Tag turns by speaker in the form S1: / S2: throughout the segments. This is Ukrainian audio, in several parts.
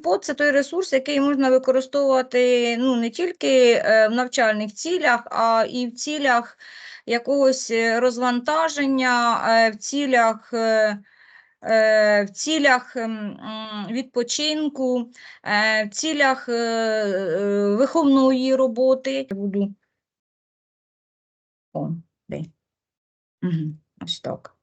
S1: Куріпод це той ресурс, який можна використовувати ну, не тільки е, в навчальних цілях, а і в цілях якогось е, розвантаження, е, в цілях. В цілях ем, відпочинку, в цілях виховної роботи. Буду. О, де? Угу, ось так.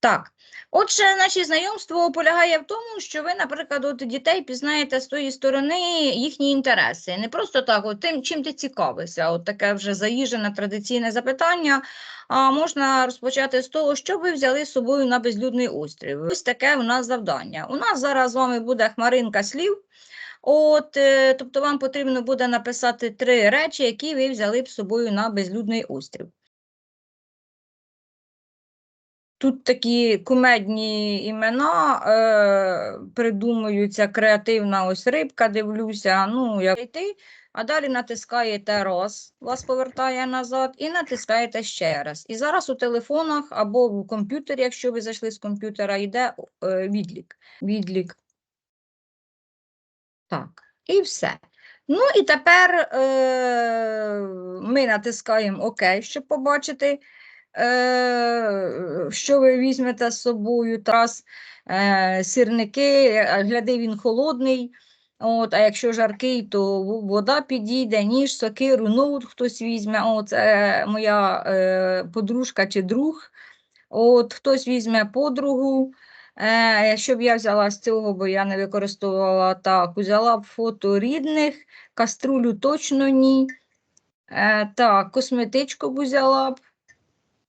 S1: Так, отже, наше знайомство полягає в тому, що ви, наприклад, от дітей пізнаєте з тої сторони їхні інтереси. Не просто так, от тим, чим ти цікавишся, от таке вже заїжджене традиційне запитання. А можна розпочати з того, що ви взяли з собою на безлюдний острів. Ось таке у нас завдання. У нас зараз з вами буде хмаринка слів. От, е, тобто вам потрібно буде написати три речі, які ви взяли б з собою на безлюдний острів. Тут такі кумедні імена е, придумуються, креативна ось рибка, дивлюся. Ну, як йти, а далі натискаєте раз, вас повертає назад, і натискаєте ще раз. І зараз у телефонах або в комп'ютері, якщо ви зайшли з комп'ютера, йде е, відлік. відлік. Так, і все. Ну і тепер е, ми натискаємо ОК, щоб побачити що ви візьмете з собою, Тарас, е, сирники, е, гляди, він холодний. От, а якщо жаркий, то вода підійде, ніж, сокиру, ноут хтось візьме. О, це моя е, подружка чи друг. От, хтось візьме подругу. Е, якщо б я взяла з цього, бо я не використовувала так, взяла б фото рідних, каструлю точно ні. Е, так, косметичку б взяла б.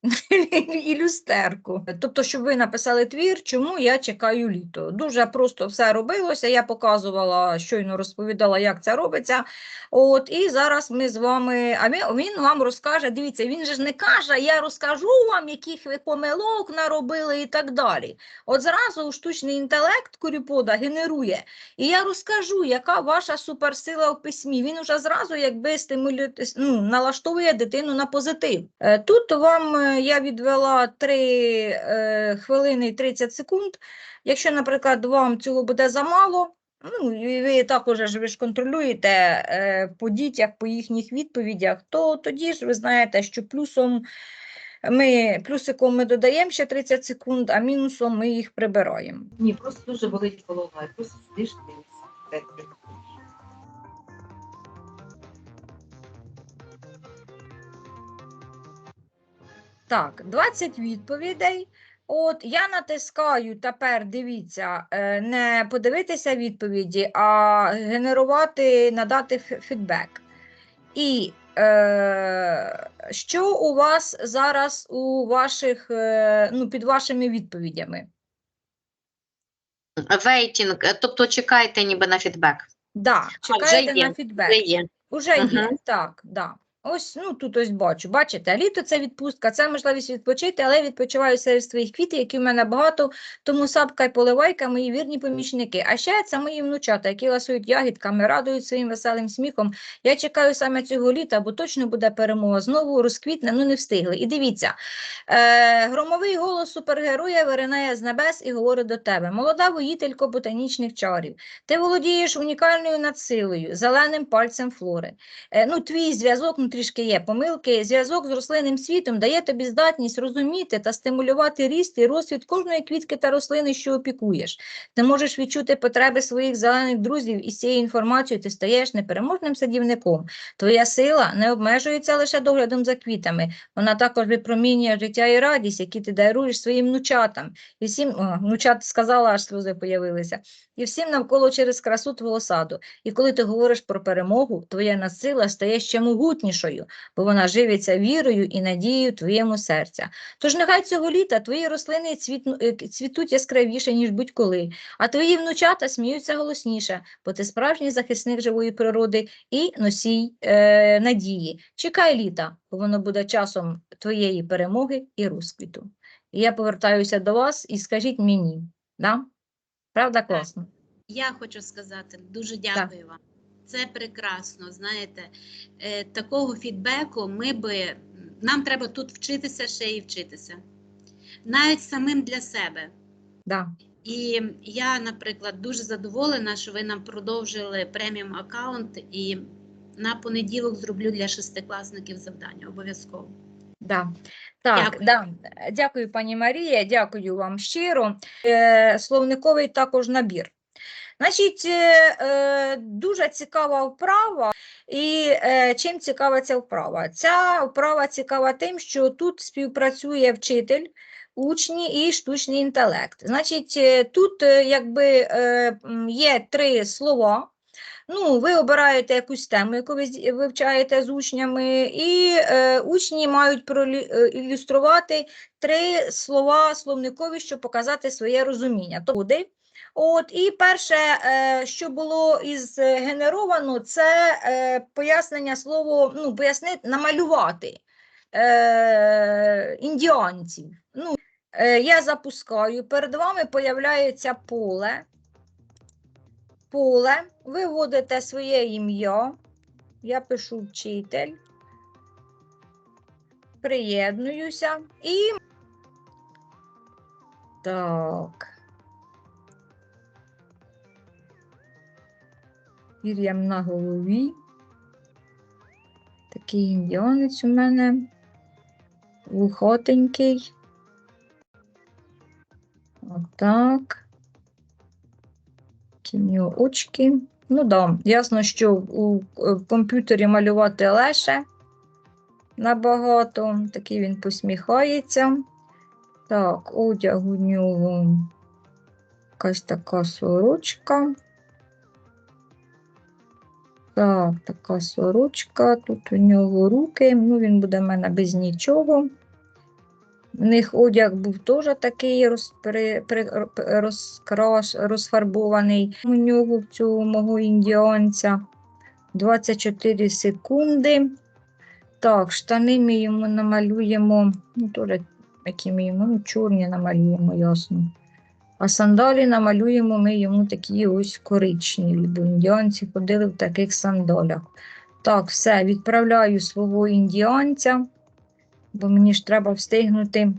S1: і люстерку. Тобто, щоб ви написали твір, чому я чекаю літо. Дуже просто все робилося. Я показувала, щойно розповідала, як це робиться. От, і зараз ми з вами, а він, вам розкаже, дивіться, він же ж не каже, я розкажу вам, яких ви помилок наробили і так далі. От зразу штучний інтелект Куріпода генерує, і я розкажу, яка ваша суперсила в письмі. Він уже зразу якби стимулює, ну, налаштовує дитину на позитив. Е, Тут вам я відвела 3 е, хвилини і 30 секунд. Якщо, наприклад, вам цього буде замало, ну, і ви також ж ви ж контролюєте е, по дітях, по їхніх відповідях, то тоді ж ви знаєте, що плюсом ми плюсиком ми додаємо ще 30 секунд, а мінусом ми їх прибираємо.
S2: Ні, просто дуже болить голова. Просто сидиш дивишся.
S1: Так, 20 відповідей. От я натискаю тепер, дивіться, е, не подивитися відповіді, а генерувати, надати фідбек. І е, що у вас зараз у ваших, е, ну, під вашими відповідями?
S3: Вейтінг, е, тобто чекайте ніби на фідбек.
S1: Да,
S3: вже
S1: чекаєте
S3: є,
S1: на фідбек.
S3: Вже є.
S1: Уже є,
S3: Мгм.
S1: так, да. Ось, ну тут ось бачу. Бачите, літо це відпустка, це можливість відпочити, але відпочиваю серед своїх квітів, які в мене багато, тому сапка і поливайка мої вірні помічники. А ще це мої внучата, які ласують ягідками, радують своїм веселим сміхом. Я чекаю саме цього літа, бо точно буде перемога. Знову розквітне, ну не встигли. І дивіться, е, громовий голос супергероя виринає з небес і говорить до тебе. Молода воїтелько ботанічних чарів. Ти володієш унікальною надсилою, зеленим пальцем флори. Е, ну, твій зв'язок, трішки є помилки, зв'язок з рослинним світом дає тобі здатність розуміти та стимулювати ріст і розквіт кожної квітки та рослини, що опікуєш. Ти можеш відчути потреби своїх зелених друзів, і з цією інформацією ти стаєш непереможним садівником. Твоя сила не обмежується лише доглядом за квітами, вона також випромінює життя і радість, які ти даруєш своїм внучатам. І всім, о, внучат сказала, аж сльози появилися. І всім навколо через красу твого саду. І коли ти говориш про перемогу, твоя насила стає ще могутнішою, бо вона живиться вірою і надією твоєму серця. Тож нехай цього літа твої рослини е, цвітуть яскравіше, ніж будь-коли, а твої внучата сміються голосніше, бо ти справжній захисник живої природи і носій е, надії. Чекай літа, бо воно буде часом твоєї перемоги і розквіту. І я повертаюся до вас і скажіть мені, да? правда класно?
S4: Я хочу сказати дуже дякую вам. Це прекрасно. Знаєте, е, такого фідбеку ми би нам треба тут вчитися ще і вчитися, навіть самим для себе.
S1: Да.
S4: І я, наприклад, дуже задоволена, що ви нам продовжили преміум аккаунт, і на понеділок зроблю для шестикласників завдання обов'язково.
S1: Да. Так,
S4: Дякую.
S1: Да. Дякую, пані Марія, дякую вам щиро. Е, словниковий також набір. Значить, е, е, дуже цікава вправа. І е, чим цікава ця вправа? Ця вправа цікава тим, що тут співпрацює вчитель, учні і штучний інтелект. Значить, тут якби є три слова. Ну, ви обираєте якусь тему, яку ви вивчаєте з учнями, і е, учні мають проілюструвати три слова словникові, щоб показати своє розуміння. То буде. От, і перше, е, що було із е, генеровано, це е, пояснення слово, ну, пояснити, намалювати е, індіанців. Ну, е, я запускаю, перед вами появляється поле поле, ви вводите своє ім'я, я пишу вчитель, приєднуюся і так. Пір'ям на голові. Такий індіанець у мене. Вухотенький. Отак. Такі очки. Ну да, ясно, що у е, комп'ютері малювати легше набагато. Такий він посміхається. Так, одяг у нього якась така сорочка. Так, така сорочка. Тут у нього руки. Ну, він буде в мене без нічого. В них одяг був теж такий розпри, розкраш, розфарбований. У нього в мого індіанця 24 секунди. Так, штани ми йому намалюємо, ну, теж які ми йому, ну, чорні намалюємо, ясно. А сандалі намалюємо ми йому такі ось коричневі, бо індіанці ходили в таких сандалях. Так, все, відправляю свого індіанця бо мені ж треба встигнути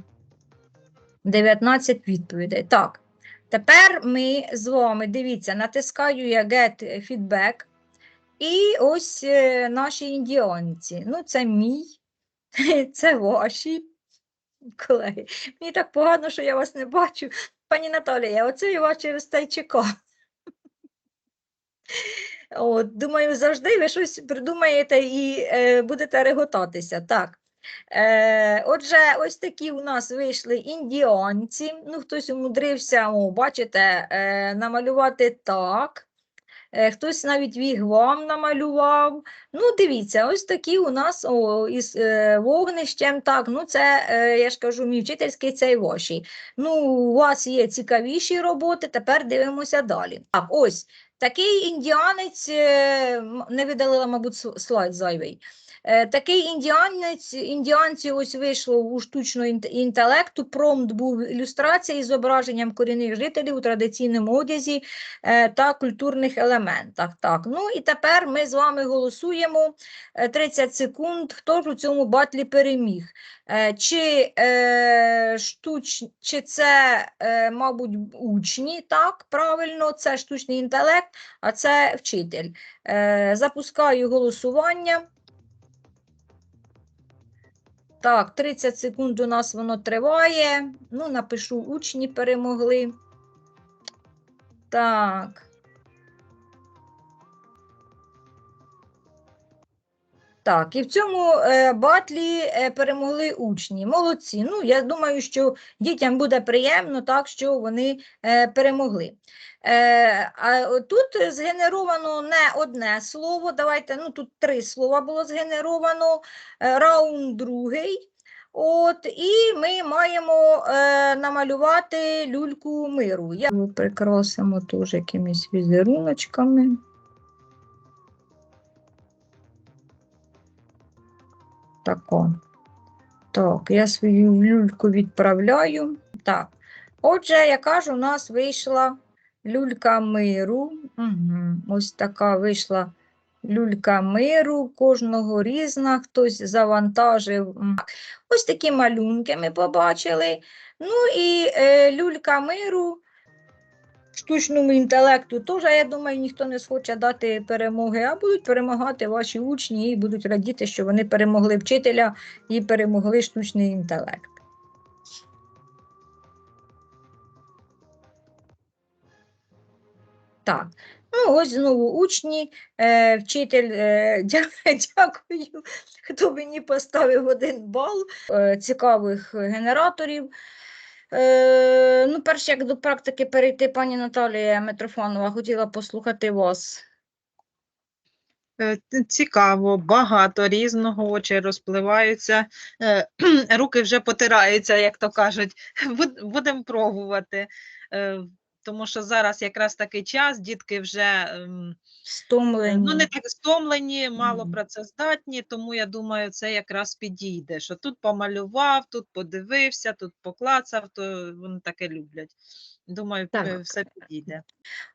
S1: 19 відповідей. Так, тепер ми з вами, дивіться, натискаю я Get Feedback. І ось е, наші індіанці. Ну, це мій, це ваші колеги. Мені так погано, що я вас не бачу. Пані Наталія, оце я вас через те й чекала. От, думаю, завжди ви щось придумаєте і е, будете реготатися. Так. Е, отже, ось такі у нас вийшли індіанці. Ну, хтось умудрився, о, бачите, е, намалювати так. Е, хтось навіть вігвам намалював. Ну, дивіться, ось такі у нас о, із е, вогнищем. Так, ну це, е, я ж кажу, мій вчительський цей ваші. Ну, у вас є цікавіші роботи, тепер дивимося далі. Так, ось такий індіанець, е, не видалила, мабуть, слайд зайвий. Е, Такий індіанець, індіанці ось вийшло у штучного інт- інтелекту. Промпт був ілюстрація із зображенням корінних жителів у традиційному одязі е, та культурних елементах. Так, ну і тепер ми з вами голосуємо е, 30 секунд. Хто ж у цьому батлі переміг? Е, Чи, е, штуч, чи це, е, мабуть, учні? Так, правильно, це штучний інтелект, а це вчитель. Е, Запускаю голосування. Так, 30 секунд у нас воно триває. Ну, напишу, учні перемогли. Так. Так, і в цьому е, батлі е, перемогли учні. Молодці. Ну, я думаю, що дітям буде приємно, так, що вони е, перемогли. А тут згенеровано не одне слово. Давайте, ну тут три слова було згенеровано. Раунд другий. От, і ми маємо е, намалювати люльку миру. Я прикрасимо теж якимись візеруночками. Тако. Так, я свою люльку відправляю. Так. Отже, яка ж у нас вийшла люлька миру. Угу. Ось така вийшла люлька миру, кожного різна, хтось завантажив. Ось такі малюнки ми побачили. Ну і е, люлька миру штучному інтелекту теж, я думаю, ніхто не схоче дати перемоги, а будуть перемагати ваші учні і будуть радіти, що вони перемогли вчителя і перемогли штучний інтелект. Так, ну ось знову учні, е, вчитель, е, дякую, хто мені поставив один бал е, цікавих генераторів. Е, ну, перш як до практики перейти, пані Наталія Митрофанова, хотіла послухати вас.
S5: Е, Цікаво, багато різного, очі розпливаються, е, руки вже потираються, як то кажуть. Будемо пробувати. Тому що зараз якраз такий час, дітки вже ем,
S1: Стомлені.
S5: ну, не так стомлені, мало
S1: mm.
S5: працездатні, тому я думаю, це якраз підійде. Що тут помалював, тут подивився, тут поклацав, то вони таке люблять. Думаю,
S1: Так.
S5: е, все підійде.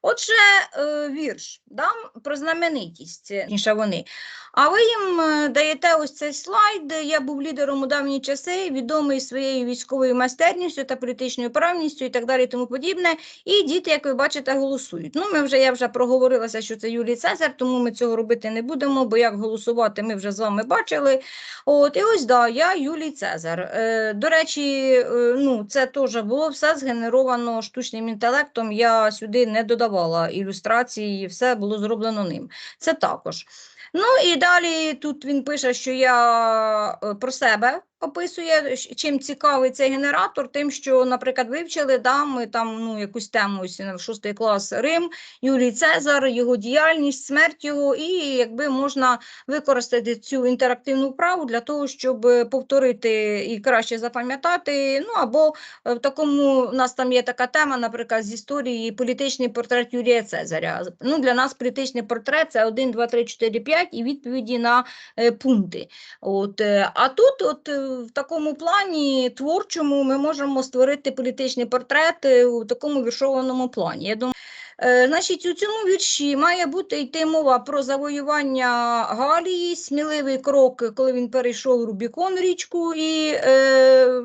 S1: Отже, е, вірш дам про знаменитість, е, ніж вони. А ви їм даєте ось цей слайд. Я був лідером у давні часи, відомий своєю військовою майстерністю та політичною правністю і так далі, і тому подібне. І діти, як ви бачите, голосують. Ну, ми вже я вже проговорилася, що це Юлій Цезар, тому ми цього робити не будемо, бо як голосувати, ми вже з вами бачили. От, і ось да, я Юлій Цезар. Е, до речі, ну, це теж було все згенеровано штучним інтелектом. Я сюди не додавала ілюстрації, все було зроблено ним. Це також. Ну і далі тут він пише, що я е, про себе описує, чим цікавий цей генератор, тим, що, наприклад, вивчили да, ми там ну, якусь тему на шостий клас Рим, Юлій Цезар, його діяльність, смерть його, і якби можна використати цю інтерактивну вправу для того, щоб повторити і краще запам'ятати. Ну або е, в такому у нас там є така тема, наприклад, з історії політичний портрет Юрія Цезаря. Ну, для нас політичний портрет це 1, 2, 3, 4, 5 і відповіді на е, пункти. От, е, а тут, от в такому плані творчому, ми можемо створити політичний портрет у такому віршованому плані. Я думаю, Значить, у цьому вірші має бути йти мова про завоювання Галії, сміливий крок, коли він перейшов Рубікон річку і е,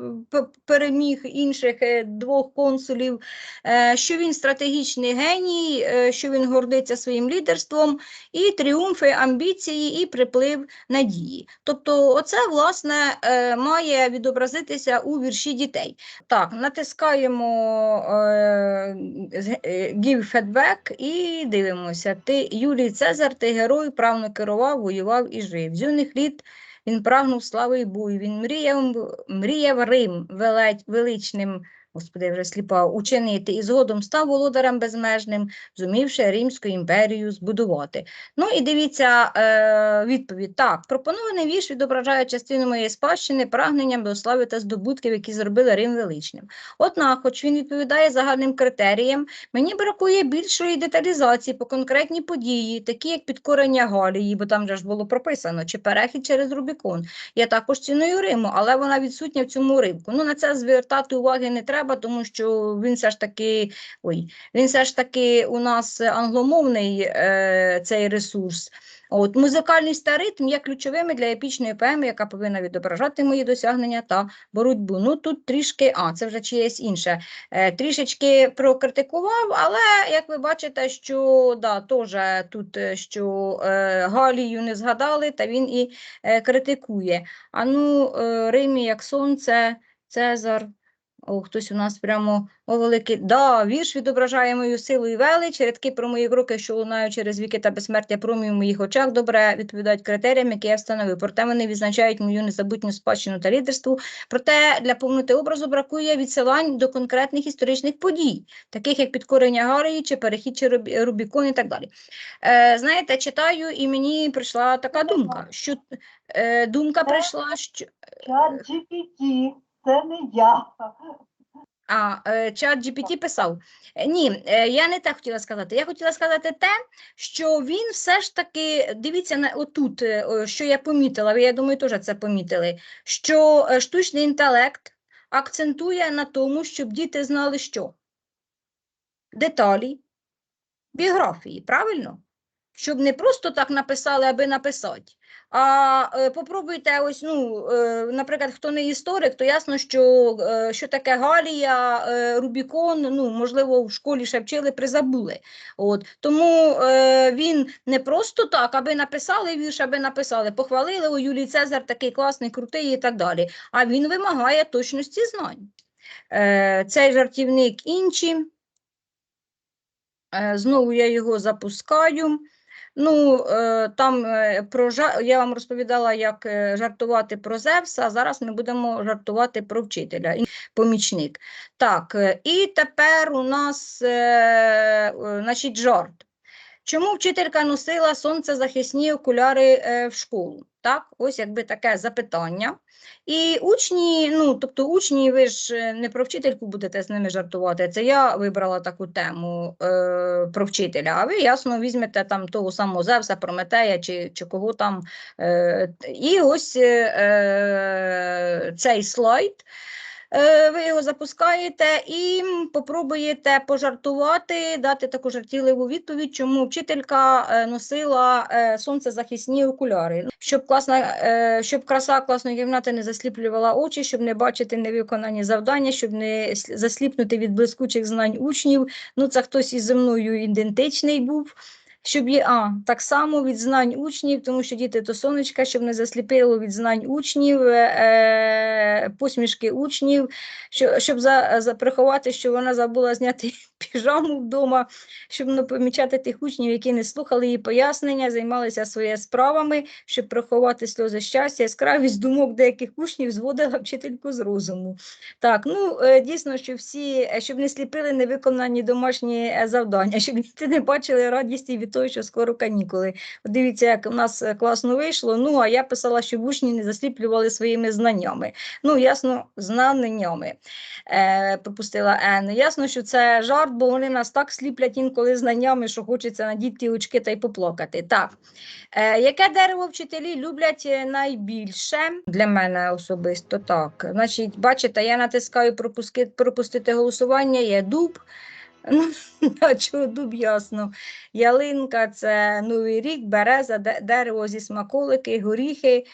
S1: переміг інших е, двох консулів, е, що він стратегічний геній, е, що він гордиться своїм лідерством, і тріумфи, амбіції, і приплив надії. Тобто, оце власне е, має відобразитися у вірші дітей. Так, натискаємо е, е, Give Feedback і дивимося. Ти, Юлій Цезар, ти герой, правно керував, воював і жив. З юних літ він прагнув слави й бою. Він мріяв, мріяв Рим велеть, величним, господи, вже сліпа, учинити, і згодом став володарем безмежним, зумівши Римську імперію збудувати. Ну і дивіться е, відповідь. Так, пропонований вірш відображає частину моєї спадщини, прагненням до та здобутків, які зробили Рим величним. Однак, хоч він відповідає загальним критеріям, мені бракує більшої деталізації по конкретній події, такі як підкорення Галії, бо там же ж було прописано, чи перехід через Рубікон. Я також ціную Риму, але вона відсутня в цьому уривку. Ну, на це звертати уваги не треба, тому що він все ж таки, ой, він все ж таки у нас англомовний е, цей ресурс. От, музикальність та ритм є ключовими для епічної поеми, яка повинна відображати мої досягнення та боротьбу. Ну тут трішки, а це вже чиєсь інше. Е, трішечки прокритикував, але як ви бачите, що да, теж тут е, що е, Галію не згадали, та він і е, критикує. А ну, е, Римі як сонце, Цезар. О, хтось у нас прямо о, великий. Да, вірш відображає мою силу і велич, рядки про мої кроки, що лунають через віки та безсмертя промію в моїх очах, добре відповідають критеріям, які я встановив. Проте вони відзначають мою незабутню спадщину та лідерство. Проте для повноти образу бракує відсилань до конкретних історичних подій, таких як підкорення Гарії чи перехід чи Рубікон і так далі. Е, знаєте, читаю, і мені прийшла така думка, що е, думка прийшла, що
S6: GPT, це не я.
S1: А, е, чат GPT писав. Е, Ні, е, я не так хотіла сказати. Я хотіла сказати те, що він все ж таки, дивіться на отут, що я помітила, ви, я думаю, теж це помітили, що штучний інтелект акцентує на тому, щоб діти знали що? Деталі біографії, правильно? щоб не просто так написали, аби написати. А е, попробуйте ось, ну, е, наприклад, хто не історик, то ясно, що, е, що таке Галія, Рубікон, ну, можливо, в школі ще вчили, призабули. От. Тому е, він не просто так, аби написали вірш, аби написали, похвалили, о, Юлій Цезар такий класний, крутий і так далі. А він вимагає точності знань. Е, цей жартівник інші. Е, знову я його запускаю. Ну, е, там е, про я вам розповідала, як е, жартувати про Зевса, а зараз ми будемо жартувати про вчителя, помічник. Так, і тепер у нас значить, жарт. Чому вчителька носила сонцезахисні окуляри е, в школу? Так, ось якби таке запитання. І учні, ну тобто учні, ви ж е, не про вчительку будете з ними жартувати. Це я вибрала таку тему е, про вчителя. А ви ясно візьмете там того самого Зевса, Прометея чи, чи кого там. Е, і ось е, е, цей слайд. Е, Ви його запускаєте і попробуєте пожартувати, дати таку жартівливу відповідь, чому вчителька е, носила е, сонцезахисні окуляри. Щоб класна, щоб краса класної кімнати не засліплювала очі, щоб не бачити невиконані завдання, щоб не засліпнути від блискучих знань учнів. Ну, це хтось із зі мною ідентичний був. Щоб є, а, так само від знань учнів, тому що діти то сонечка, щоб не засліпило від знань учнів, е, е, посмішки учнів, що, щоб за, за, приховати, що вона забула зняти піжаму вдома, щоб не помічати тих учнів, які не слухали її пояснення, займалися своїми справами, щоб приховати сльози щастя, яскравість думок деяких учнів зводила вчительку з розуму. Так, ну е, дійсно, що всі, е, щоб не сліпили невиконані домашні е, завдання, щоб діти не бачили радісті від того, що скоро канікули. Дивіться, як у нас класно вийшло. Ну, а я писала, щоб учні не засліплювали своїми знаннями. Ну, ясно, знаннями. Е, пропустила Н. Ясно, що це жарт, бо вони нас так сліплять інколи знаннями, що хочеться надіти очки та й поплакати. Так. Е, яке дерево вчителі люблять е, найбільше? Для мене особисто так. Значить, бачите, я натискаю пропуски, пропустити голосування, є дуб. Ну, чого дуб ясно. Ялинка це Новий рік, береза, дерево зі смаколики, горіхи,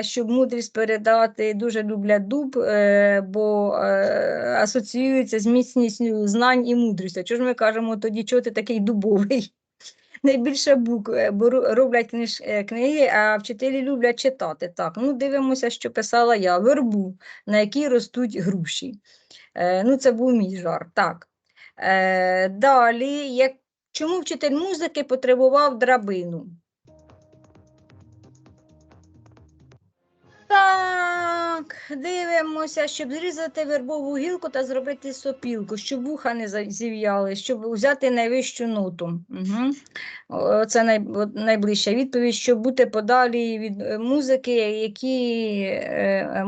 S1: щоб мудрість передати. Дуже люблять дуб, е, бо е, асоціюється з міцністю знань і мудрістю. Чого ж ми кажемо тоді, чого ти такий дубовий? Найбільше букв, е, бо роблять книж, е, книги, а вчителі люблять читати. Так, ну дивимося, що писала я. Вербу, на якій ростуть груші. Е, ну, це був мій жарт. Так. Е, далі, як, чому вчитель музики потребував драбину? Так, дивимося, щоб зрізати вербову гілку та зробити сопілку, щоб вуха не зів'яли, щоб взяти найвищу ноту. Угу. Це най, найближча відповідь, щоб бути подалі від е, музики, які, е,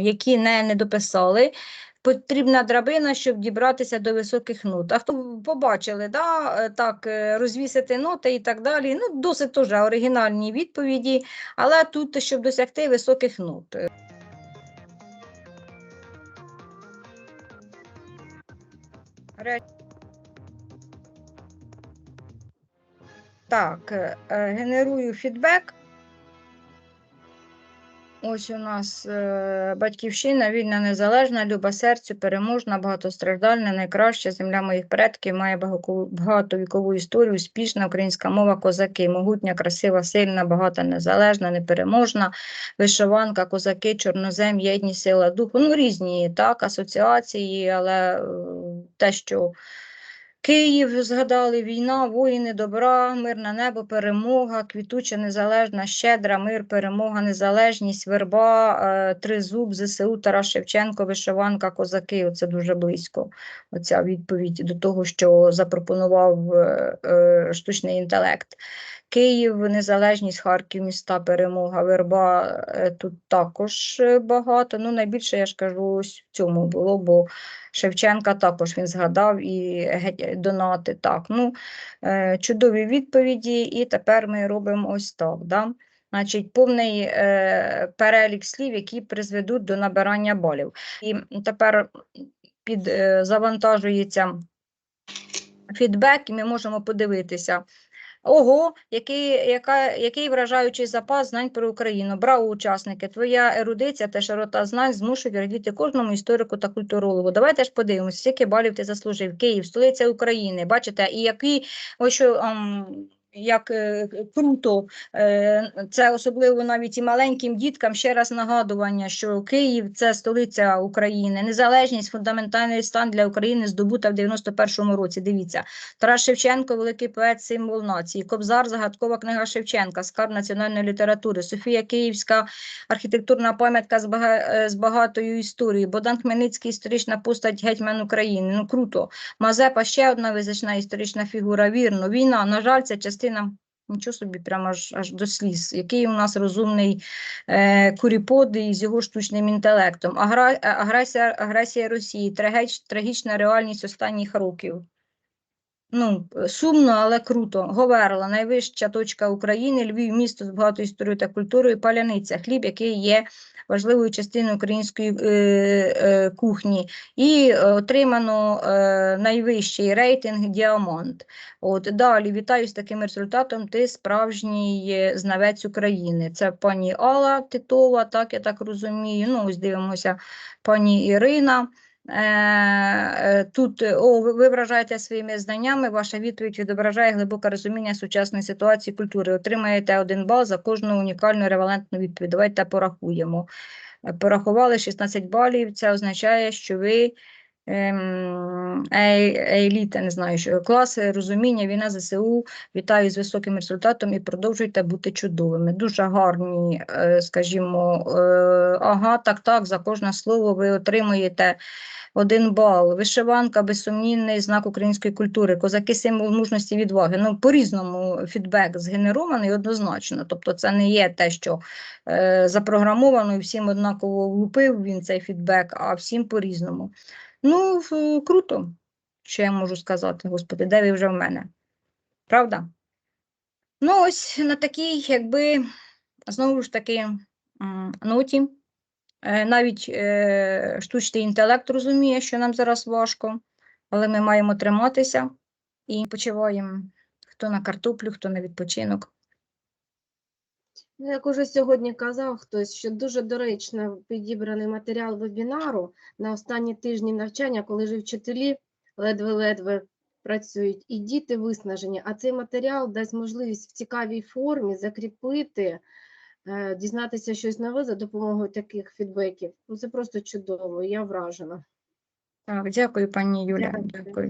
S1: які не, не дописали. Потрібна драбина, щоб дібратися до високих нот. А хто побачили, да? е, так, е, розвісити ноти і так далі. Ну, досить теж оригінальні відповіді, але тут, щоб досягти високих нот. Так, е, генерую фідбек. Ось у нас е, батьківщина, вільна, незалежна, люба серцю, переможна, багатостраждальна, найкраща земля моїх предків, має багатовікову історію, успішна українська мова, козаки, могутня, красива, сильна, багата, незалежна, непереможна, вишиванка, козаки, чорнозем, єдність, сила духу. Ну, різні так, асоціації, але е, те, що Київ згадали, війна, воїни, добра, мирне небо, перемога, квітуча, незалежна, щедра, мир, перемога, незалежність, верба, е, тризуб, ЗСУ, Тарас Шевченко, вишиванка, козаки. Оце дуже близько. Оця відповідь до того, що запропонував е, е, штучний інтелект. Київ, незалежність, Харків, міста, перемога, верба. е, Тут також е, багато. Ну, найбільше, я ж кажу, ось в цьому було, бо Шевченка також він згадав і донати. Так, ну, е, чудові відповіді, і тепер ми робимо ось так. Да? Значить, повний е, перелік слів, які призведуть до набирання балів. І тепер під, е, завантажується фідбек, і ми можемо подивитися. Ого, який, яка, який вражаючий запас знань про Україну. Браво, учасники! Твоя ерудиція та широта знань змушують радіти кожному історику та культурологу. Давайте ж подивимося, скільки балів ти заслужив. Київ, столиця України. Бачите, і який ось що. ам, як е, круто, е, це особливо навіть і маленьким діткам ще раз нагадування, що Київ це столиця України, незалежність, фундаментальний стан для України здобута в 91-му році. Дивіться, Тарас Шевченко, великий поет, символ нації, Кобзар, загадкова книга Шевченка, скарб національної літератури, Софія Київська, архітектурна пам'ятка е, з багатою історією, Богдан Хмельницький, історична постать гетьман України. Ну круто. Мазепа ще одна визначна історична фігура. Вірно, війна, на жаль, це частина. Нічого собі, прямо аж, аж до сліз. Який у нас розумний е, Куріпод із його штучним інтелектом. Агра, е, агресія, агресія Росії, трагіч, трагічна реальність останніх років. Ну, сумно, але круто. Говерла, найвища точка України, Львів, місто з багатою історією та культурою, паляниця, хліб, який є важливою частиною української е, е, кухні. І отримано е, найвищий рейтинг діамант. От далі вітаю з таким результатом. Ти справжній знавець України. Це пані Алла Титова, так я так розумію. Ну, ось дивимося, пані Ірина. Е, е, Тут е, о, ви вражаєте своїми знаннями. Ваша відповідь відображає глибоке розуміння сучасної ситуації культури. Отримаєте один бал за кожну унікальну ревалентну відповідь. Давайте порахуємо. Порахували 16 балів. Це означає, що ви ем, ей- еліта, не знаю, що клас е, розуміння, війна ЗСУ. Вітаю з високим результатом і продовжуйте бути чудовими. Дуже гарні, е, скажімо, е, ага, так, так, за кожне слово ви отримуєте один бал. Вишиванка, безсумнівний знак української культури. Козаки символ мужності і відваги. Ну, по-різному фідбек згенерований однозначно. Тобто, це не є те, що е, запрограмовано і всім однаково влупив він цей фідбек, а всім по-різному. Ну, круто. Що я можу сказати, господи, де ви вже в мене? Правда? Ну, ось на такій, якби, знову ж таки, ноті. Е, Навіть е, штучний інтелект розуміє, що нам зараз важко, але ми маємо триматися і почуваємо хто на картоплю, хто на відпочинок.
S7: Ну, Як уже сьогодні казав хтось, що дуже доречно підібраний матеріал вебінару на останні тижні навчання, коли ж вчителі ледве-ледве працюють, і діти виснажені, а цей матеріал дасть можливість в цікавій формі закріпити, е, дізнатися щось нове за допомогою таких фідбеків. Ну, це просто чудово, я вражена.
S1: Так, дякую, пані Юля.
S7: Дякую.
S1: Дякую.